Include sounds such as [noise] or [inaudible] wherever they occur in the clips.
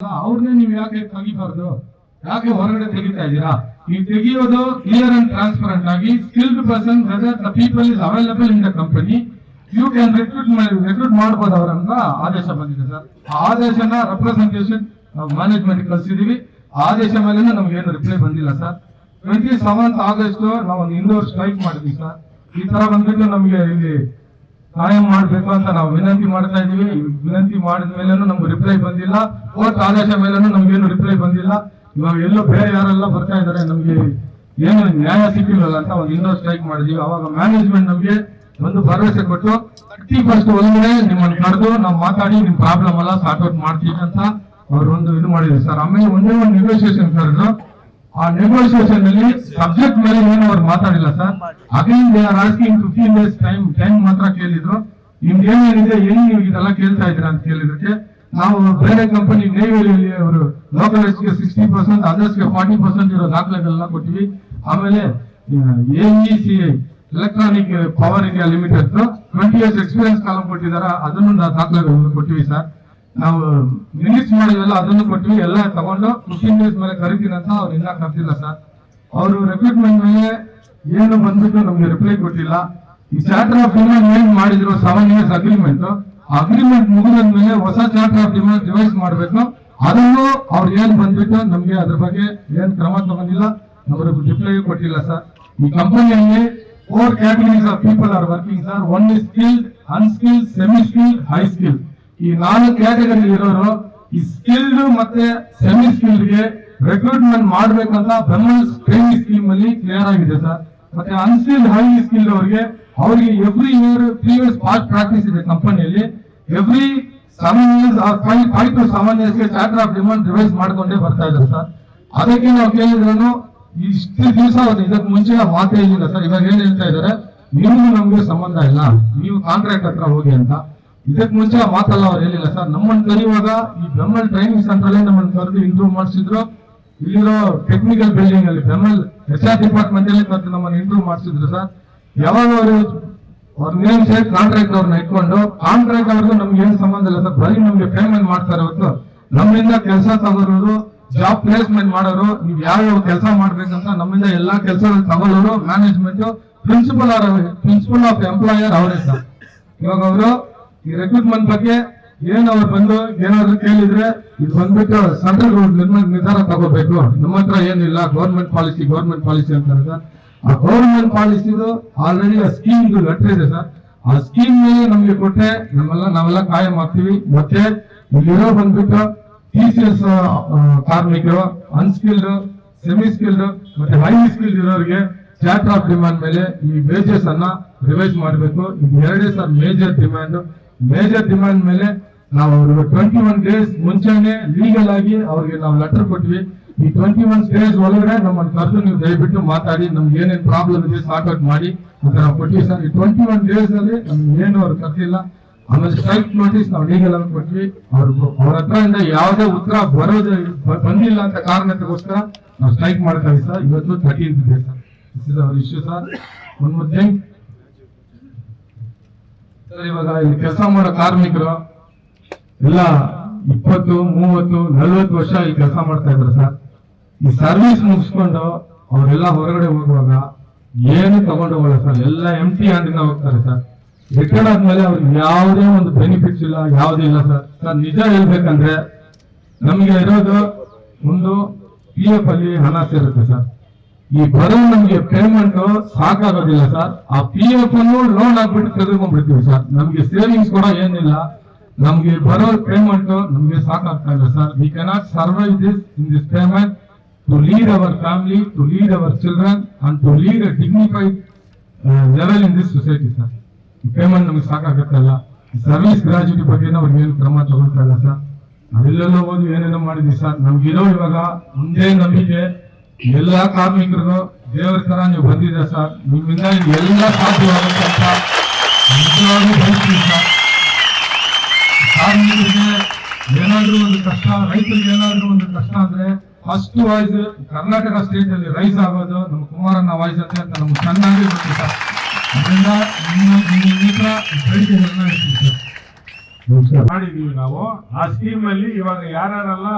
ಅವ್ರನ್ನೇ ನೀವು ಯಾಕೆ ತೆಗಿಬಾರ್ದು ಯಾಕೆ ಹೊರಗಡೆ ತೆಗಿತಾ ಇದ್ದೀರಾ? ನೀವು ತೆಗಿಯೋದು ಕ್ಲಿಯರ್ ಅಂಡ್ ಟ್ರಾನ್ಸ್ಪರೆಂಟ್ ಆಗಿ skilled person whether the people is available in the company you can recruit recruit ಮಾಡ್ಬೋದು ಅವರಂತ ಆದೇಶ ಬಂದಿದೆ ಸರ್. ಆ ಆದೇಶನ ರೆಪ್ರೆಸೆಂಟೇಷನ್ ಮ್ಯಾನೇಜ್ಮೆಂಟ್ ಕಳಿಸಿದೀವಿ. ಆದೇಶ ಮೇಲೆ ನಮ್ಗೆ ಏನು ರಿಪ್ಲೈ ಬಂದಿಲ್ಲ ಸರ್. ಟ್ವೆಂಟಿ ಸೆವೆಂತ್ ಆಗಸ್ಟ್ ನಾವು ಒಂದು ಇಂಡೋರ್ ಸ್ಟ್ರೈಕ್ ಮಾಡಿದ್ವಿ ಸರ್. ಈ ತರ ಬಂದ್ಬಿಟ್ಟು ನಮ್ಗೆ ಇಲ್ಲಿ ಕಾಯಂ ಮಾಡಬೇಕು ಅಂತ ನಾವು ವಿನಂತಿ ಮಾಡ್ತಾ ಇದೀವಿ ವಿನಂತಿ ಮಾಡಿದ ಮೇಲೇನು ನಮ್ಗೆ ರಿಪ್ಲೈ ಬಂದಿಲ್ಲ. ಕೋರ್ಟ್ ಆದೇಶ ಮೇಲೇನು ನಮ್ಗೇನು ರಿಪ್ಲೈ ಬಂದಿಲ್ಲ. ಇವಾಗ ಎಲ್ಲೂ ಬೇರೆ ಯಾರೆಲ್ಲ ಬರ್ತಾ ಇದಾರೆ ನಮ್ಗೆ ಏನು ನ್ಯಾಯ ಸಿಕ್ಕಿಲ್ಲಲ್ಲ ಅಂತ ಒಂದು ಇಂಡೋರ್ ಸ್ಟ್ರೈಕ್ ಮಾಡಿದೀವಿ. ಅವಾಗ ಮ್ಯಾನೇಜ್ಮೆಂಟ್ ನಮ್ಗೆ ಒಂದು ಭರವಸೆ ಕೊಟ್ಟು ತರ್ಟಿ ಫಸ್ಟ್ ಒಳಗಡೆ ನಿಮ್ಮನ್ನು ಕರೆದು ನಾವು ಮಾತಾಡಿ, ನಿಮ್ ಪ್ರಾಬ್ಲಮ್ ಎಲ್ಲ ಸಾರ್ಟ್ ಔಟ್ ಮಾಡ್ತೀವಿ ಅಂತ ಅವ್ರು ಒಂದು ಇದು ಮಾಡಿದ್ರು. ಸರ್, ಆಮೇಲೆ ಒಂದೇ ಒಂದು ನೆಗೋಸಿಯೇಷನ್ ಕರೆದ್ರು. ಆ ನೆಗೋಸಿಯೇಷನ್ ಅಲ್ಲಿ ಸಬ್ಜೆಕ್ಟ್ ಮೇಲೆ ಏನು ಅವ್ರು ಮಾತಾಡಿಲ್ಲ sir again they are asking fifteen days time time ಮಾತ್ರ ಕೇಳಿದ್ರು. ನಿಮ್ಗೆ ಏನೇನಿದೆ ಏನ್ ನೀವು ಇದೆಲ್ಲ ಕೇಳ್ತಾ ಇದ್ದೀರಾ ಅಂತ ಕೇಳಿದಕ್ಕೆ ನಾವು ಬೇರೆ ಕಂಪನಿ ನೇವಿಯಲ್ಲಿ ಅವರು ಲೋಕಲ್ಗೆ ಸಿಕ್ಸ್ಟಿ ಪರ್ಸೆಂಟ್ ಅದರ್ಸ್ಗೆ ಫಾರ್ಟಿ ಪರ್ಸೆಂಟ್ ಇರೋ ದಾಖಲೆಗಳನ್ನ ಕೊಟ್ಟಿವಿ. ಆಮೇಲೆ AE C electronic power India limited twenty years experience column ಕೊಟ್ಟಿದ್ದಾರೆ ಅದನ್ನು ದಾಖಲೆಗಳನ್ನು ಕೊಟ್ಟಿವಿ ಸರ್ ನಾವು ರಿಲೀಸ್ ಮಾಡಿದ್ವಲ್ಲ ಅದನ್ನು ಕೊಟ್ವಿ ಎಲ್ಲ ತಗೊಂಡು ಫಿಫ್ಟೀನ್ ಡೇಸ್ ಮೇಲೆ ಕರಿತೀನಿ ಅಂತ ಅವ್ರು ಇನ್ನ ಕರ್ತಿಲ್ಲ ಸರ್ ಅವರು ರೆಕ್ರೂಟ್ಮೆಂಟ್ ಮೇಲೆ ಏನು ಬಂದ್ಬಿಟ್ಟು ನಮ್ಗೆ ರಿಪ್ಲೈ ಕೊಟ್ಟಿಲ್ಲ. ಈ ಚಾರ್ಟರ್ ಆಫ್ ಡಿಮಾಂಡ್ ಏನ್ ಮಾಡಿದ್ರು ಸೆವೆನ್ ಇಯರ್ಸ್ ಅಗ್ರಿಮೆಂಟ್ ಅಗ್ರಿಮೆಂಟ್ ಮುಗಿದ್ಮೇಲೆ ಹೊಸ ಚಾರ್ಟರ್ ಆಫ್ ಡಿಮಾಂಡ್ ರಿವೈಸ್ ಮಾಡಬೇಕು. ಅದನ್ನು ಅವ್ರು ಏನ್ ಬಂದ್ಬಿಟ್ಟು ನಮ್ಗೆ ಅದ್ರ ಬಗ್ಗೆ ಏನ್ ಕ್ರಮ ತಗೊಂಡಿಲ್ಲ, ನಮ್ಗೆ ರಿಪ್ಲೈ ಕೊಟ್ಟಿಲ್ಲ ಸರ್ ಈ ಕಂಪನಿಯಲ್ಲಿ four categories of people are working sir one is skilled unskilled semi skilled high skilled ಈ ನಾಲ್ಕು ಕ್ಯಾಟಗರಿ ಇರೋರು ಈ ಸ್ಕಿಲ್ಡ್ ಮತ್ತೆ ಸೆಮಿ ಸ್ಕಿಲ್ಡ್ಗೆ ರೆಕ್ರೂಟ್ಮೆಂಟ್ ಮಾಡ್ಬೇಕಂತ ಬ್ರಹ್ಮ ಟ್ರೈನಿಂಗ್ ಸ್ಕೀಮ್ ಅಲ್ಲಿ ಕ್ಲಿಯರ್ ಆಗಿದೆ ಸರ್. ಮತ್ತೆ ಅನ್ಸ್ಕಿಲ್ಡ್ ಹೈ ಸ್ಕಿಲ್ಡ್ ಅವರಿಗೆ ಅವರಿಗೆ every year three years past practice ಇದೆ ಕಂಪನಿಯಲ್ಲಿ every seven years five to seven ಇಯರ್ಸ್ಗೆ charter of demand revise ಮಾಡ್ಕೊಂಡೇ ಬರ್ತಾ ಇದ್ದಾರೆ ಸರ್. ಅದಕ್ಕೆ ನಾವು ಕೇಳಿದ್ರು ಇಷ್ಟು ದಿವಸ ಇದಕ್ಕೆ ಮುಂಚೆ ಮಾತೇ ಇಲ್ಲ ಸರ್. ಇವಾಗ ಏನ್ ಹೇಳ್ತಾ ಇದಾರೆ ನಿಮ್ಗೂ ನಮ್ಗೆ ಸಂಬಂಧ ಇಲ್ಲ. ನೀವು ಕಾಂಟ್ರಾಕ್ಟ್ ಹತ್ರ ಹೋಗಿ ಅಂತ. ಇದಕ್ ಮುಂಚೆ ಆ ಮಾತಲ್ಲ ಅವ್ರು ಹೇಳಿಲ್ಲ ಸರ್. ನಮ್ಮನ್ನ ಕರೆಯುವಾಗ ಈ ಬೆಮ್ಮಲ್ ಟ್ರೈನಿಂಗ್ ಸೆಂಟರ್ ಅಲ್ಲಿ ನಮ್ಮನ್ನ ಕರೆದು ಇಂಟ್ರೂವ್ ಮಾಡಿಸಿದ್ರು. ಇಲ್ಲಿರೋ ಟೆಕ್ನಿಕಲ್ ಬಿಲ್ಡಿಂಗ್ ಅಲ್ಲಿ, ಬೆಮ್ಮಲ್ ಎಸ್ ಆರ್ ಡಿಪಾರ್ಟ್ಮೆಂಟ್ ಅಲ್ಲಿ ಕರೆದು ನಮ್ಮನ್ನ ಇಂಟ್ರೂವ್ ಮಾಡಿಸಿದ್ರು ಸರ್. ಯಾವಾಗ ಅವರು ಅವ್ರ ನೇಮ್ ಸೇರಿ ಕಾಂಟ್ರಾಕ್ಟ್ ಅವ್ರನ್ನ ಇಟ್ಕೊಂಡು ಕಾಂಟ್ರಾಕ್ಟ್ ಅವ್ರಿಗೂ ನಮ್ಗೆ ಏನ್ ಸಂಬಂಧ ಇಲ್ಲ ಸರ್. ಬರೀ ನಮ್ಗೆ ಪೇಮೆಂಟ್ ಮಾಡ್ತಾರೆ ಹೊತ್ತು ನಮ್ಮಿಂದ ಕೆಲಸ ತಗೋರೋರು ಜಾಬ್ ಪ್ಲೇಸ್ಮೆಂಟ್ ಮಾಡೋರು, ನೀವು ಯಾವ ಕೆಲಸ ಮಾಡ್ಬೇಕಂತ ನಮ್ಮಿಂದ ಎಲ್ಲಾ ಕೆಲಸ ತಗೊಳ್ಳೋರು management principal principal of employer ಅವರೇ ಸರ್. ಇವಾಗ ಅವರು ಈ ರೆಕ್ರೂಟ್ಮೆಂಟ್ ಬಗ್ಗೆ ಏನ್ ಅವ್ರು ಬಂದು ಏನಾದ್ರು ಕೇಳಿದ್ರೆ ಇದು ಬಂದ್ಬಿಟ್ಟು ಸೆಂಟ್ರಲ್ ನಿರ್ಧಾರ ತಗೋಬೇಕು. ನಮ್ಮ ಹತ್ರ ಏನಿಲ್ಲ ಗೌರ್ಮೆಂಟ್ ಪಾಲಿಸಿ ಗೌರ್ಮೆಂಟ್ ಪಾಲಿಸಿ ಅಂತಾರೆ ಸರ್ ಆ ಗೌರ್ಮೆಂಟ್ ಪಾಲಿಸಿದು ಆಲ್ರೆಡಿ ಆ ಸ್ಕೀಮ್ ಲೆಟರ್ ಇದೆ ಸರ್. ಆ ಸ್ಕೀಮ್ ಮೇಲೆ ನಮ್ಗೆ ಕೊಟ್ಟೆ, ನಮ್ಮೆಲ್ಲ ನಾವೆಲ್ಲ ಕಾಯಂ ಆಗ್ತೀವಿ. ಮತ್ತೆ ಇಲ್ಲಿರೋ ಬಂದ್ಬಿಟ್ಟು ಟಿ ಸಿ ಎಸ್ ಕಾರ್ಮಿಕರು ಅನ್ಸ್ಕಿಲ್ಡ್ ಸೆಮಿ ಸ್ಕಿಲ್ಡ್ ಮತ್ತೆ ಹೈ ಸ್ಕಿಲ್ಡ್ ಇರೋರಿಗೆ ಚಾರ್ಟರ್ ಆಫ್ ಡಿಮ್ಯಾಂಡ್ ಮೇಲೆ ಈ ವೇಜಸ್ ಅನ್ನ ರಿವೈಸ್ ಮಾಡಬೇಕು. ಇದು ಎರಡೇ sir major demand major demand ಮೇಲೆ ನಾವು ಟ್ವೆಂಟಿ ಒನ್ ಡೇಸ್ ಮುಂಚೆನೆ ಲೀಗಲ್ ಆಗಿ ಅವ್ರಿಗೆ ನಾವು ಲೆಟರ್ ಕೊಟ್ವಿ. ಈ ಟ್ವೆಂಟಿ ಒನ್ ಡೇಸ್ ಒಳಗಡೆ ನಮ್ಮನ್ನು ಕರೆದು ನೀವು ದಯವಿಟ್ಟು ಮಾತಾಡಿ, ನಮ್ಗೆ ಏನೇನು ಪ್ರಾಬ್ಲಮ್ ಇದೆ ಸಾರ್ಟ್ ಔಟ್ ಮಾಡಿ. ಅಂತ ನಾವು ಕೊಟ್ವಿ ಸರ್, ಈ ಟ್ವೆಂಟಿ ಒನ್ ಡೇಸ್ ಅಲ್ಲಿ ನಮ್ಗೆ ಏನು ಅವ್ರು ಕರ್ತಿಲ್ಲ ಆಮೇಲೆ ಸ್ಟ್ರೈಕ್ ನೋಟಿಸ್ ನಾವು ಲೀಗಲ್ ಆಗಿ ಕೊಟ್ವಿ. ಅವ್ರ ಅವ್ರ ಹತ್ರ ಯಾವುದೇ ಉತ್ತರ ಬರೋದು ಬಂದಿಲ್ಲ ಅಂತ ಕಾರಣಕ್ಕೋಸ್ಕರ ನಾವು ಸ್ಟ್ರೈಕ್ ಮಾಡ್ತಾ ಸರ್. ಇವತ್ತು ಥರ್ಟೀನ್ ಇದೆ sir. This is our sir. One more thing ಇವಾಗ ಇಲ್ಲಿ ಕೆಲಸ ಮಾಡೋ ಕಾರ್ಮಿಕರು ಎಲ್ಲ ಇಪ್ಪತ್ತು, ಮೂವತ್ತು, ನಲ್ವತ್ತು ವರ್ಷ ಇಲ್ಲಿ ಕೆಲಸ ಮಾಡ್ತಾ ಇದ್ರು ಸರ್. ಈ ಸರ್ವಿಸ್ ಮುಗಿಸ್ಕೊಂಡು ಅವರೆಲ್ಲ ಹೊರಗಡೆ ಹೋಗುವಾಗ ಏನು ತಗೊಂಡು ಹೋಗಲ್ಲ ಸರ್. ಎಲ್ಲ ಎಂ ಟಿ ಹ್ಯಾಂಡಿಂದ ಹೋಗ್ತಾರೆ ಸರ್. ರಿಟೈರ್ಡ್ ಆದ್ಮೇಲೆ ಅವ್ರಿಗೆ ಯಾವುದೇ ಒಂದು ಬೆನಿಫಿಟ್ಸ್ ಇಲ್ಲ, ಯಾವುದೇ ಇಲ್ಲ ಸರ್. ಸರ್, ನಿಜ ಹೇಳ್ಬೇಕಂದ್ರೆ ನಮಗೆ ಇರೋದು ಒಂದು ಪಿ ಎಫ್ ಅಲ್ಲಿ ಹಣ ಸೇರುತ್ತೆ ಸರ್. ಈ ಬರೋ ನಮಗೆ ಪೇಮೆಂಟ್ ಸಾಕಾಗೋದಿಲ್ಲ ಸರ್. ಆ ಪಿ ಎಫ್ ಅನ್ನು ಲೋನ್ ಹಾಕ್ಬಿಟ್ಟು ತೆಗೆದುಕೊಂಡ್ಬಿಡ್ತೀವಿ ಸರ್. ನಮ್ಗೆ ಸೇವಿಂಗ್ಸ್ ಕೂಡ ಏನಿಲ್ಲ. ನಮ್ಗೆ ಬರೋ ಪೇಮೆಂಟ್ ನಮ್ಗೆ ಸಾಕಾಗ್ತಾ ಇಲ್ಲ sir. We cannot survive this in this payment to lead our family to lead our children and to lead a dignified level in this society sir ಈ ಪೇಮೆಂಟ್ ನಮ್ಗೆ ಸಾಕಾಗತ್ತಲ್ಲ ಸರ್ವಿಸ್ ಗ್ರಾಜ್ಯುಟಿ ಬಗ್ಗೆ ಅವ್ರಿಗೆ ಏನು ಕ್ರಮ ತಗೊಳ್ತಾ ಇಲ್ಲ ಸರ್ ನಾವೆಲ್ಲೆಲ್ಲೋ ಹೋಗಿ ಏನೇನೋ ಮಾಡಿದ್ವಿ ಸರ್ ನಮ್ಗಿರೋ ಇವಾಗ ಒಂದೇ ನಂಬಿಕೆ. ಎಲ್ಲಾ ಕಾರ್ಮಿಕರು ದೇವರ ತರ ನೀವು ಬಂದಿದೆ ಸರ್? ನಿಮ್ಮಿಂದ ಎಲ್ಲ ಸಾಧ್ಯವಾಗುತ್ತೆ ಅಂತ ನಿಜವಾಗ್ಲೂ ಬಯಸ್ತೀವಿ ಸರ್. ಕಾರ್ಮಿಕರಿಗೆ ಏನಾದ್ರೂ ಒಂದು ಕಷ್ಟ, ರೈತರಿಗೆ ಏನಾದ್ರೂ ಒಂದು ಕಷ್ಟ ಅಂದ್ರೆ ಫಸ್ಟ್ ವಾಯ್ಸ್ ಕರ್ನಾಟಕ ಸ್ಟೇಟ್ ಅಲ್ಲಿ ರೈಸ್ ಆಗೋದು ನಮ್ಮ ಕುಮಾರಣ್ಣ ವಾಯ್ಸ್ ಅಂತ ನಮ್ಗೆ ಚೆನ್ನಾಗಿ ಗೊತ್ತಿಲ್ಲ ಅದರಿಂದ ನಿಮ್ಮ ನಿಮ್ಮ ಸರ್. ನಮಸ್ಕಾರ ಮಾಡಿದೀವಿ ನಾವು. ಆ ಸ್ಕೀಮ್ ಅಲ್ಲಿ ಇವಾಗ ಯಾರ್ಯಾರೆಲ್ಲ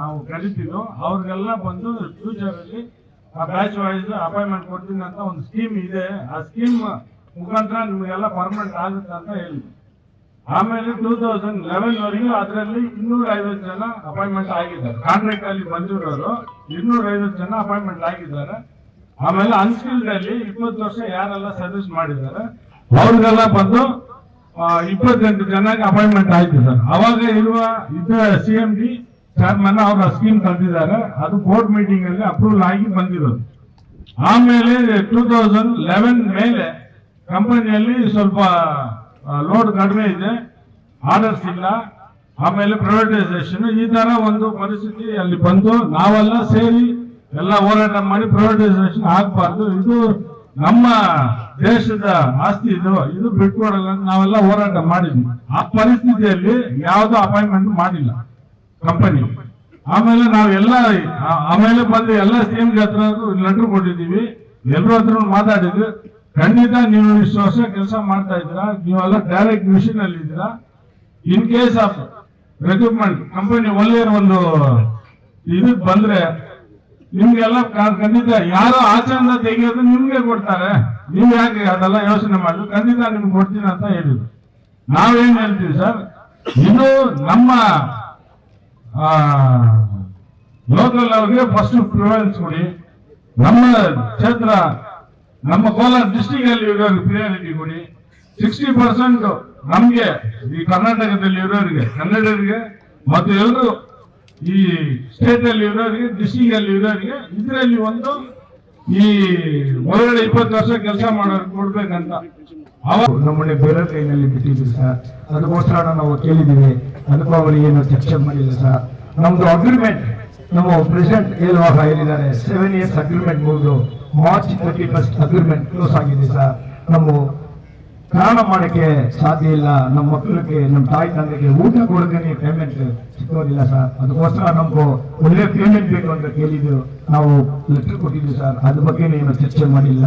ನಾವು ಕಲಿತಿದ್ದು ಅವ್ರಿಗೆಲ್ಲ ಬಂದು ಫ್ಯೂಚರ್ ಅಲ್ಲಿ ಆ ಬ್ಯಾಚ್ ವೈಸ್ ಅಪಾಯಿಂಟ್ಮೆಂಟ್ ಕೊಡ್ತೀನಿ ಅಂತ ಒಂದು ಸ್ಕೀಮ್ ಇದೆ. ಆ ಸ್ಕೀಮ್ ಮುಖಾಂತರ ನಿಮಗೆಲ್ಲ ಪರ್ಮನೆಂಟ್ ಆಗುತ್ತೆ ಅಂತ ಹೇಳಿ. ಆಮೇಲೆ ಟೂ ತೌಸಂಡ್ ಲೆವೆನ್ ವರೆಗೂ ಅದರಲ್ಲಿ ಇನ್ನೂರ ಐವತ್ತು ಜನ ಅಪಾಯಿಂಟ್ಮೆಂಟ್ ಆಗಿದ್ದಾರೆ. ಕಾಂಟ್ರಾಕ್ಟ್ ಅಲ್ಲಿ ಬಂದಿರೋರು ಇನ್ನೂರ ಐವತ್ತು ಜನ ಅಪಾಯಿಂಟ್ಮೆಂಟ್ ಆಗಿದ್ದಾರೆ. ಆಮೇಲೆ ಅನ್ಸ್ಕಿಲ್ಡ್ ಅಲ್ಲಿ ಇಪ್ಪತ್ತು ವರ್ಷ ಯಾರೆಲ್ಲ ಸರ್ವಿಸ್ ಮಾಡಿದ್ದಾರೆ, ಅವ್ರಿಗೆಲ್ಲ ಬಂದು ಇಪ್ಪತ್ತೆಂಟು ಜನಕ್ಕೆ ಅಪಾಯಿಂಟ್ಮೆಂಟ್ ಆಯ್ತು ಸರ್. ಅವಾಗ ಇರುವ ಇದ್ದ ಸಿ ಎಂ ಡಿ ಚೇರ್ಮನ್ ಅವರ ಸ್ಕೀಮ್ ತಂದಿದ್ದಾರೆ ಅದು ಬೋರ್ಡ್ ಮೀಟಿಂಗ್ ಅಲ್ಲಿ ಅಪ್ರೂವಲ್ ಆಗಿ ಬಂದಿರೋದು. ಆಮೇಲೆ ಟೂ ತೌಸಂಡ್ ಲೆವೆನ್ ಮೇಲೆ ಕಂಪನಿಯಲ್ಲಿ ಸ್ವಲ್ಪ ಲೋಡ್ ಕಡಿಮೆ ಇದೆ. ಆರ್ಡರ್ಸ್ ಇಲ್ಲ. ಆಮೇಲೆ ಪ್ರೈವೇಟೈಸೇಷನ್ ಈ ತರ ಒಂದು ಪರಿಸ್ಥಿತಿ ಅಲ್ಲಿ ಬಂದು ನಾವೆಲ್ಲ ಸೇರಿ ಎಲ್ಲ ಹೋರಾಟ ಮಾಡಿ ಪ್ರೈವೇಟೈಸೇಷನ್ ಆಗಬಾರ್ದು. ಇದು ನಮ್ಮ ದೇಶದ ಆಸ್ತಿ ಇದು ಇದು ಬಿಟ್ಕೊಡಲ್ಲ ನಾವೆಲ್ಲ ಹೋರಾಟ ಮಾಡಿದ್ವಿ. ಆ ಪರಿಸ್ಥಿತಿಯಲ್ಲಿ ಯಾವ್ದು ಅಪಾಯಿಂಟ್ಮೆಂಟ್ ಮಾಡಿಲ್ಲ ಕಂಪನಿ ಆಮೇಲೆ ನಾವೆಲ್ಲ ಆಮೇಲೆ ಬಂದು ಎಲ್ಲ ಸಿಎಂ ಹತ್ರ ಲೆಟರ್ ಕೊಟ್ಟಿದ್ದೀವಿ. ಎಲ್ಲರ ಹತ್ರ ಮಾತಾಡಿದ್ವಿ. ಖಂಡಿತ ನೀವು ಇಷ್ಟು ವರ್ಷ ಕೆಲಸ ಮಾಡ್ತಾ ಇದ್ದೀರಾ, ನೀವೆಲ್ಲ ಡೈರೆಕ್ಟ್ ಮಿಷನ್ ಅಲ್ಲಿ ಇದ್ದೀರಾ. In case of recruitment company ಒಳ್ಳೆಯ ಒಂದು ಇದಕ್ಕೆ ಬಂದ್ರೆ ನಿಮ್ಗೆಲ್ಲ ಖಂಡಿತ ಯಾರೋ ಆಚರಣೆ ತೆಗಿಯೋದು ನಿಮ್ಗೆ ಕೊಡ್ತಾರೆ. ನೀವ್ ಯಾಕೆ ಅದೆಲ್ಲ ಯೋಚನೆ ಮಾಡಿದ್ರು ಖಂಡಿತ ನಿಮ್ಗೆ ಕೊಡ್ತೀನಿ ಅಂತ ಹೇಳಿದ್ರು. ನಾವೇನ್ ಹೇಳ್ತೀವಿ ಸರ್? ಇದು ನಮ್ಮ ಲೋಕಲ್ ಅವ್ರಿಗೆ ಫಸ್ಟ್ ಪ್ರಿಫರೆನ್ಸ್ ಕೊಡಿ. ನಮ್ಮ ಕ್ಷೇತ್ರ, ನಮ್ಮ ಕೋಲಾರ ಡಿಸ್ಟಿಕ್ ಅಲ್ಲಿ ಇರೋರಿಗೆ ಪ್ರಿಯಾರಿಟಿ ಕೊಡಿ. ಸಿಕ್ಸ್ಟಿ ಪರ್ಸೆಂಟ್ ನಮ್ಗೆ ಈ ಕರ್ನಾಟಕದಲ್ಲಿ ಇರೋರಿಗೆ, ಕನ್ನಡಿಗರಿಗೆ, ಮತ್ತು ಎಲ್ಲರೂ ಈ ಸ್ಟೇಟ್ ಅಲ್ಲಿ ಇರೋರಿಗೆ ಡಿಸ್ಟಿಕ್ ಅಲ್ಲಿ ಇರೋರಿಗೆ, ಇದರಲ್ಲಿ ಒಂದು ಈ ಒಳಗಡೆ ಇಪ್ಪತ್ತು ವರ್ಷ ಕೆಲಸ ಮಾಡೋಕೆ ಕೊಡ್ಬೇಕಂತ. ನಮ್ಮನೆ ಬೇರೆ ಕೈನಲ್ಲಿ ಬಿಟ್ಟಿದ್ದೀವಿ ಸರ್. ಅದಕ್ಕೋಸ್ಕರ ನಾವು ಕೇಳಿದ್ದೀವಿ. ಅವರು ಏನು ಚರ್ಚೆ ಮಾಡಿಲ್ಲ ಸರ್. ನಮ್ದು ಅಗ್ರಿಮೆಂಟ್ ನಮ್ಮ ಪ್ರೆಸಿಡೆಂಟ್ ಹೇಳುವಾಗ ಹೇಳಿದ್ದಾರೆ ಸೆವೆನ್ ಇಯರ್ಸ್ ಅಗ್ರಿಮೆಂಟ್ ಮುಗಿದು March thirty first agreement close ಆಗಿದೆ ಸರ್. ನಮ್ಮ ಪ್ರಾಣ ಮಾಡಕ್ಕೆ ಸಾಧ್ಯ ಇಲ್ಲ. ನಮ್ಮ ಮಕ್ಕಳಿಗೆ, ನಮ್ಮ ತಾಯಿ ತಂದೆಗೆ ಊಟ ಕೊಡೋಕೆ ಪೇಮೆಂಟ್ ಸಿಕ್ಕೋದಿಲ್ಲ ಸರ್. ಅದಕ್ಕೋಸ್ಕರ ನಮಗೂ ಒಳ್ಳೆ ಪೇಮೆಂಟ್ ಬೇಕು ಅಂತ ಕೇಳಿದ್ದು ನಾವು ಲೆಟರ್ ಕೊಟ್ಟಿದ್ವಿ ಸರ್. ಅದ್ರ ಬಗ್ಗೆ ಏನು ಚರ್ಚೆ ಮಾಡಿಲ್ಲ.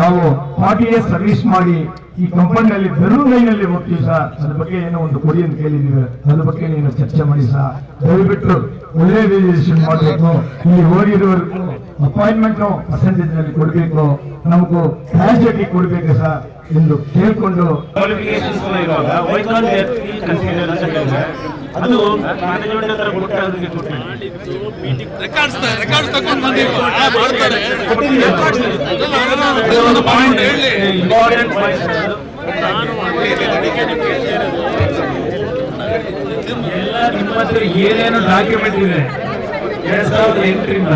ನಾವು ಫಾರ್ಟಿ ಇಯರ್ಸ್ ಸರ್ವಿಸ್ ಮಾಡಿ ಈ ಕಂಪನಿಯಲ್ಲಿ ಲೈನ್ ಲೈನಲ್ಲಿ ಹೋಗ್ತೀವಿ ಸರ್. ಅದ್ರ ಬಗ್ಗೆ ಏನೋ ಒಂದು ಕೊಡಿ ಅಂತ ಕೇಳಿದೀವಿ ಅದ್ರ ಬಗ್ಗೆ ಏನು ಚರ್ಚೆ ಮಾಡಿ ಸರ್. ದಯವಿಟ್ಟು ಒಳ್ಳೆ ರಿಜಿಸ್ಟ್ರೇಷನ್ ಮಾಡಬೇಕು. ಇಲ್ಲಿ ಓದಿರೋರ್ಗೂ ಅಪಾಯಿಂಟ್ಮೆಂಟ್ ಪರ್ಸೆಂಟೇಜ್ನಲ್ಲಿ ಕೊಡಬೇಕು. ನಮಗೂ ಗ್ರಾಜುಯೇಟಿ ಕೊಡಬೇಕು ಸರ್. ಎಂದು ಕೇಳಿಕೊಂಡು ಅದು ಎಲ್ಲ ನಿಮ್ಮ ಹತ್ರ ಏನೇನು ಡಾಕ್ಯುಮೆಂಟ್ ಇದೆ? ಎರಡ್ ಸಾವಿರದ ಎಂಟರಿಂದ.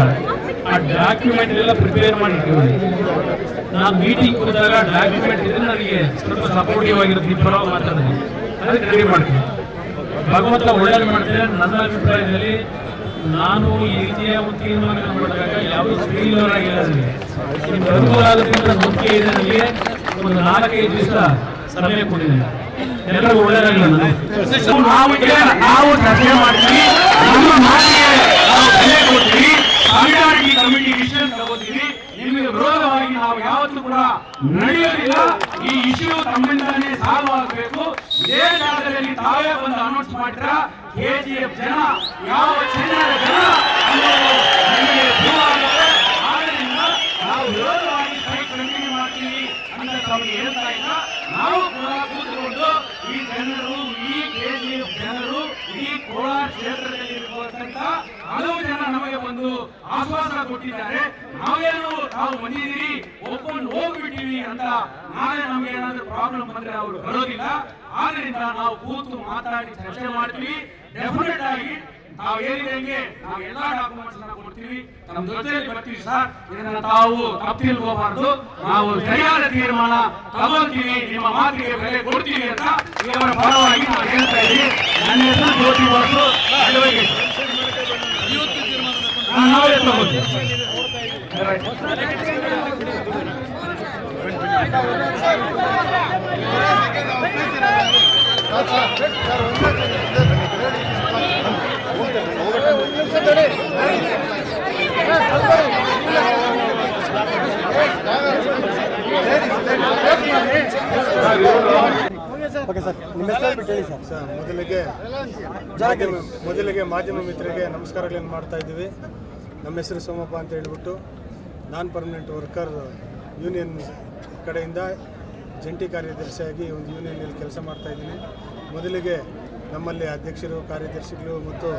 ಆ ಡಾಕ್ಯುಮೆಂಟ್ ಎಲ್ಲ ಪ್ರಿಪೇರ್ ಮಾಡಿ ನಾ ನಾನು ಮೀಟಿಂಗ್ ಕೂತಾಗ ಡಾಕ್ಯುಮೆಂಟ್ ಇದ್ರೆ ನನಗೆ ಸ್ವಲ್ಪ ಸಪೋರ್ಟಿವ್ ಆಗಿರುತ್ತೆ ಪರವಾಗಿ ಮಾತಾಡಿದೆ ಅದಕ್ಕೆ ರೆಡಿ ಮಾಡ್ತೀನಿ. ಭಗವಂತ ಒಳ್ಳೇದು ಮಾಡ್ತಾರೆ ನನ್ನ ಅಭಿಪ್ರಾಯದಲ್ಲಿ ನಾನು ಈ ರೀತಿಯ ಒಂದು ತೀರ್ಮಾನ ಮಾಡಿದಾಗ ಆಗಿಲ್ಲ ನನಗೆ. ನಿಮ್ಗೆ ಅನುಕೂಲ ಇದೆ ನನಗೆ. ಒಂದು ನಾಲ್ಕೈದು ದಿವಸ ಸಮಯ ಕೊಡಿ ಎಲ್ಲರಿಗೂ ಒಳ್ಳೇದಾಗಲ್ಲ ನನಗೆ. ನಾವು ನಾವು ಮಾಡ್ತೀವಿ. ನಮ್ಮ ನಾವು ಕೊಡ್ತೀವಿ. ಕಮಿಟಿ ಡಿಸಿಷನ್ ತಗೋತೀವಿ ನಿಮಗೆ ವಿರೋಧವಾಗಿ ನಾವು ಯಾವತ್ತೂ ಕೂಡ ನಡೆಯೋದಿಲ್ಲ ಈ ಇಶ್ಯೂ ತಮ್ಮಿಂದಾನೇ ಸಾಲ್ವ್ ಆಗಬೇಕು. ಇದೇ ಜಾಗದಲ್ಲಿ ತಾವೇ ಬಂದು ಅನೌನ್ಸ್ ಮಾಡಿದ್ರ ಕೆಜಿಎಫ್ ಜನ, ಯಾವ ಚೆನ್ನ ಜನ ಅನ್ನೋದು ನಿಮಗೆ prove ಆಗುತ್ತೆ. ಆದ್ದರಿಂದ ನಾವು ವಿರೋಧವಾಗಿ ಸ್ಟ್ರೈಕ್ ಕಂಟಿನ್ಯೂ ಮಾಡ್ತೀವಿ ಅಂತ ತಮಗೆ ಹೇಳ್ತಾ ಇಲ್ಲ ನಾವು ಕೂಡ ಕೂತ್ಕೊಂಡು ಈ ಜನರು ಈ ಕೆಜಿಎಫ್ ಜನರು ಈ ಕೋಲಾರ ಕ್ಷೇತ್ರದಲ್ಲಿ ಇರುವಂತ ಹಲವು ಜನ ನಮಗೆ ಒಂದು ಆಶ್ವಾಸ ಕೊಟ್ಟಿದ್ದಾರೆ. ನಾವೇನು ನಾವು ಬಂದಿದ್ದೀರಿ ಒಪ್ಕೊಂಡು ಹೋಗ್ಬಿಟ್ಟಿವಿ ಅಂತ ನಾಳೆ ನಮ್ಗೆ ಏನಾದ್ರೂ ಪ್ರಾಬ್ಲಮ್ ಬಂದ್ರೆ ಅವರು ಬರೋದಿಲ್ಲ. ಆದ್ರಿಂದ ನಾವು ಕೂತು ಮಾತಾಡಿ ಚರ್ಚೆ ಮಾಡ್ತೀವಿ. ಡೆಫಿನೆಟ್ ಆಗಿ ನಾವು ಹೇಳಿದಂಗೆ ನಾವು ಎಲ್ಲಾ ಡಾಕ್ಯುಮೆಂಟ್ಸ್ ಕೊಡ್ತೀವಿ. ನಮ್ಮ ಜೊತೆಯಲ್ಲಿ ಬರ್ತೀವಿ ಸರ್. ಇದನ್ನ ತಾವು ತಪ್ಪು ತಿಳ್ಕೋಬಾರ್ದು ನಾವು ಸರಿಯಾದ ತೀರ್ಮಾನ ತಗೊಳ್ತೀವಿ ನಿಮ್ಮ ಮಾತಿಗೆ ಬೆಲೆ ಕೊಡ್ತೀವಿ ಅಂತ ಇವರ ಪರವಾಗಿ ನಾವು ಹೇಳ್ತಾ ಇದ್ದೀವಿ. ನನ್ನ ಹೆಸರು ಜ್ಯೋತಿ ಬಾಸು ಅಡ್ವೊಕೇಟ್. ಹಾ, ನಾವೇ ತಗೊಳ್ತೀವಿ ಓಕೆ ಸರ್ ನಿಮ್ಮ ಹೆಸರು ಸರ್. ಮೊದಲಿಗೆ ಮೊದಲಿಗೆ ಮಾಧ್ಯಮ ಮಿತ್ರರಿಗೆ ನಮಸ್ಕಾರಗಳನ್ನು ಮಾಡ್ತಾ ಇದ್ದೀವಿ. ನಮ್ಮ ಹೆಸರು ಸೋಮಪ್ಪ ಅಂತ ಹೇಳ್ಬಿಟ್ಟು ನಾನ್ ಪರ್ಮನೆಂಟ್ ವರ್ಕರ್ ಯೂನಿಯನ್ ಕಡೆಯಿಂದ ಜಂಟಿ ಕಾರ್ಯದರ್ಶಿಯಾಗಿ ಒಂದು ಯೂನಿಯನ್ನಲ್ಲಿ ಕೆಲಸ ಮಾಡ್ತಾ ಇದ್ದೀನಿ. ಮೊದಲಿಗೆ ನಮ್ಮಲ್ಲಿ ಅಧ್ಯಕ್ಷರು, ಕಾರ್ಯದರ್ಶಿಗಳು ಮತ್ತು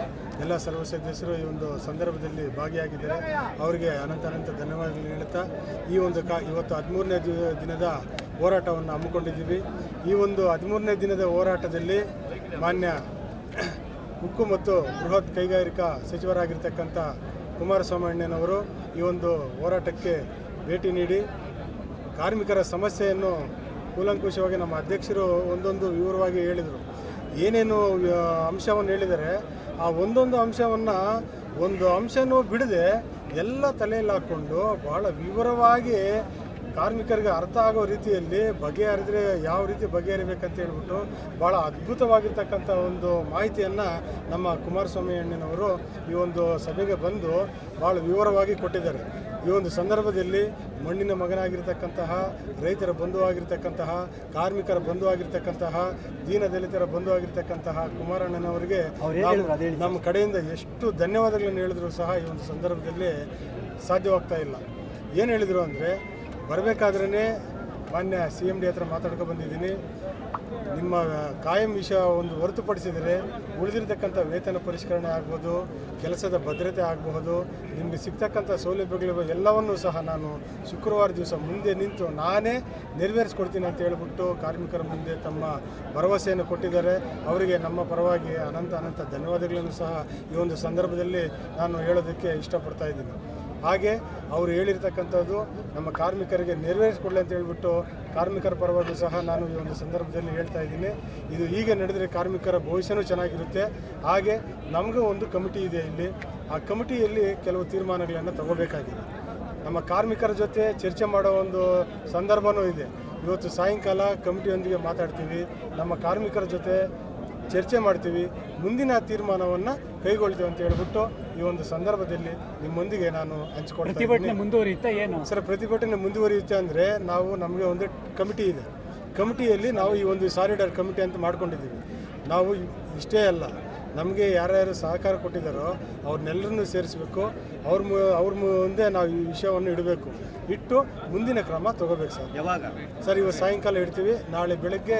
ಎಲ್ಲ ಸರ್ವ ಸದಸ್ಯರು ಈ ಒಂದು ಸಂದರ್ಭದಲ್ಲಿ ಭಾಗಿಯಾಗಿದ್ದಾರೆ. ಅವರಿಗೆ ಅನಂತ ಅನಂತ ಧನ್ಯವಾದಗಳು ಹೇಳುತ್ತಾ ಈ ಒಂದು ಕಾ, ಇವತ್ತು ಹದಿಮೂರನೇ ದಿನದ ಹೋರಾಟವನ್ನು ಹಮ್ಮಿಕೊಂಡಿದ್ದೀವಿ. ಈ ಒಂದು ಹದಿಮೂರನೇ ದಿನದ ಹೋರಾಟದಲ್ಲಿ ಮಾನ್ಯ [coughs] ಉಕ್ಕು ಮತ್ತು ಬೃಹತ್ ಕೈಗಾರಿಕಾ ಸಚಿವರಾಗಿರ್ತಕ್ಕಂಥ ಕುಮಾರಸ್ವಾಮಿ ಅಣ್ಣನವರು ಈ ಒಂದು ಹೋರಾಟಕ್ಕೆ ಭೇಟಿ ನೀಡಿ ಕಾರ್ಮಿಕರ ಸಮಸ್ಯೆಯನ್ನು ಕೂಲಂಕುಷವಾಗಿ ನಮ್ಮ ಅಧ್ಯಕ್ಷರು ಒಂದೊಂದು ವಿವರವಾಗಿ ಹೇಳಿದರು. ಏನೇನು ಅಂಶವನ್ನು ಹೇಳಿದರೆ ಆ ಒಂದೊಂದು ಅಂಶವನ್ನು ಒಂದು ಅಂಶನೂ ಬಿಡದೆ ಎಲ್ಲ ತಲೆಯಲ್ಲಿ ಹಾಕ್ಕೊಂಡು ಭಾಳ ವಿವರವಾಗಿ ಕಾರ್ಮಿಕರಿಗೆ ಅರ್ಥ ಆಗೋ ರೀತಿಯಲ್ಲಿ ಬಗೆಹರಿದ್ರೆ ಯಾವ ರೀತಿ ಬಗೆಹರಿಬೇಕಂತ ಹೇಳ್ಬಿಟ್ಟು ಭಾಳ ಅದ್ಭುತವಾಗಿರ್ತಕ್ಕಂಥ ಒಂದು ಮಾಹಿತಿಯನ್ನು ನಮ್ಮ ಕುಮಾರಸ್ವಾಮಿ ಅಣ್ಣನವರು ಈ ಒಂದು ಸಭೆಗೆ ಬಂದು ಭಾಳ ವಿವರವಾಗಿ ಕೊಟ್ಟಿದ್ದಾರೆ. ಈ ಒಂದು ಸಂದರ್ಭದಲ್ಲಿ ಮಣ್ಣಿನ ಮಗನಾಗಿರ್ತಕ್ಕಂತಹ ರೈತರ ಬಂಧುವಾಗಿರ್ತಕ್ಕಂತಹ ಕಾರ್ಮಿಕರ ಬಂಧುವಾಗಿರ್ತಕ್ಕಂತಹ ದೀನದಲಿತರ ಬಂಧುವಾಗಿರ್ತಕ್ಕಂತಹ ಕುಮಾರಣ್ಣನವರಿಗೆ ನಾವು ನಮ್ಮ ಕಡೆಯಿಂದ ಎಷ್ಟು ಧನ್ಯವಾದಗಳನ್ನು ಹೇಳಿದ್ರು ಸಹ ಈ ಒಂದು ಸಂದರ್ಭದಲ್ಲಿ ಸಾಧ್ಯವಾಗ್ತಾ ಇಲ್ಲ. ಏನು ಹೇಳಿದರು ಅಂದರೆ ಬರಬೇಕಾದ್ರೇ ಮಾನ್ಯ ಸಿ ಎಂ ಡಿ ಹತ್ರ ಮಾತಾಡ್ಕೊ ಬಂದಿದ್ದೀನಿ. ನಿಮ್ಮ ಕಾಯಂ ವಿಷಯ ಒಂದು ಹೊರತುಪಡಿಸಿದರೆ ಉಳಿದಿರತಕ್ಕಂಥ ವೇತನ ಪರಿಷ್ಕರಣೆ ಆಗ್ಬೋದು, ಕೆಲಸದ ಭದ್ರತೆ ಆಗಬಹುದು ನಿಮಗೆ ಸಿಗ್ತಕ್ಕಂಥ ಸೌಲಭ್ಯಗಳು ಎಲ್ಲವನ್ನೂ ಸಹ ನಾನು ಶುಕ್ರವಾರ ದಿವಸ ಮುಂದೆ ನಿಂತು ನಾನೇ ನೆರವೇರಿಸ್ಕೊಡ್ತೀನಿ ಅಂತ ಹೇಳ್ಬಿಟ್ಟು ಕಾರ್ಮಿಕರ ಮುಂದೆ ತಮ್ಮ ಭರವಸೆಯನ್ನು ಕೊಟ್ಟಿದ್ದಾರೆ. ಅವರಿಗೆ ನಮ್ಮ ಪರವಾಗಿ ಅನಂತ ಅನಂತ ಧನ್ಯವಾದಗಳನ್ನು ಸಹ ಈ ಒಂದು ಸಂದರ್ಭದಲ್ಲಿ ನಾನು ಹೇಳೋದಕ್ಕೆ ಇಷ್ಟಪಡ್ತಾ ಇದ್ದೀನಿ. ಹಾಗೆ ಅವರು ಹೇಳಿರ್ತಕ್ಕಂಥದ್ದು ನಮ್ಮ ಕಾರ್ಮಿಕರಿಗೆ ನೆರವೇರಿಸಿಕೊಡಲಿ ಅಂತ ಹೇಳ್ಬಿಟ್ಟು ಕಾರ್ಮಿಕರ ಪರವಾಗಿ ಸಹ ನಾನು ಈ ಒಂದು ಸಂದರ್ಭದಲ್ಲಿ ಹೇಳ್ತಾ ಇದ್ದೀನಿ. ಇದು ಹೀಗೆ ನಡೆದರೆ ಕಾರ್ಮಿಕರ ಭವಿಷ್ಯನೂ ಚೆನ್ನಾಗಿರುತ್ತೆ. ಹಾಗೆ ನಮಗೂ ಒಂದು ಕಮಿಟಿ ಇದೆ ಇಲ್ಲಿ. ಆ ಕಮಿಟಿಯಲ್ಲಿ ಕೆಲವು ತೀರ್ಮಾನಗಳನ್ನು ತಗೋಬೇಕಾಗಿದೆ. ನಮ್ಮ ಕಾರ್ಮಿಕರ ಜೊತೆ ಚರ್ಚೆ ಮಾಡೋ ಒಂದು ಸಂದರ್ಭವೂ ಇದೆ. ಇವತ್ತು ಸಾಯಂಕಾಲ ಕಮಿಟಿಯೊಂದಿಗೆ ಮಾತಾಡ್ತೀವಿ. ನಮ್ಮ ಕಾರ್ಮಿಕರ ಜೊತೆ ಚರ್ಚೆ ಮಾಡ್ತೀವಿ. ಮುಂದಿನ ತೀರ್ಮಾನವನ್ನು ಕೈಗೊಳ್ತೀವಿ ಅಂತ ಹೇಳ್ಬಿಟ್ಟು ಈ ಒಂದು ಸಂದರ್ಭದಲ್ಲಿ ನಿಮ್ಮೊಂದಿಗೆ ನಾನು ಹಂಚಿಕೊಳ್ತಾ ಮುಂದುವರಿಯುತ್ತೆ ಮುಂದುವರಿಯುತ್ತಾ ಏನು? ಸರ್ ಪ್ರತಿಭಟನೆ ಮುಂದುವರಿಯುತ್ತೆ ಅಂದರೆ ನಾವು ನಮಗೆ ಒಂದು ಕಮಿಟಿ ಇದೆ. ಕಮಿಟಿಯಲ್ಲಿ ನಾವು ಈ ಒಂದು ಸಾಲಿಡರ್ ಕಮಿಟಿ ಅಂತ ಮಾಡ್ಕೊಂಡಿದ್ದೀವಿ. ನಾವು ಇಷ್ಟೇ ಅಲ್ಲ ನಮಗೆ ಯಾರ್ಯಾರು ಸಹಕಾರ ಕೊಟ್ಟಿದ್ದಾರೋ ಅವ್ರನ್ನೆಲ್ಲರನ್ನೂ ಸೇರಿಸಬೇಕು. ಅವ್ರ ಮು ಅವ್ರ ಮುಂದೆ ನಾವು ಈ ವಿಷಯವನ್ನು ಇಡಬೇಕು. ಇಟ್ಟು ಮುಂದಿನ ಕ್ರಮ ತಗೋಬೇಕು ಸರ್. ಯಾವಾಗ? ಸರ್ ಇವತ್ತು ಸಾಯಂಕಾಲ ಇಡ್ತೀವಿ. ನಾಳೆ ಬೆಳಗ್ಗೆ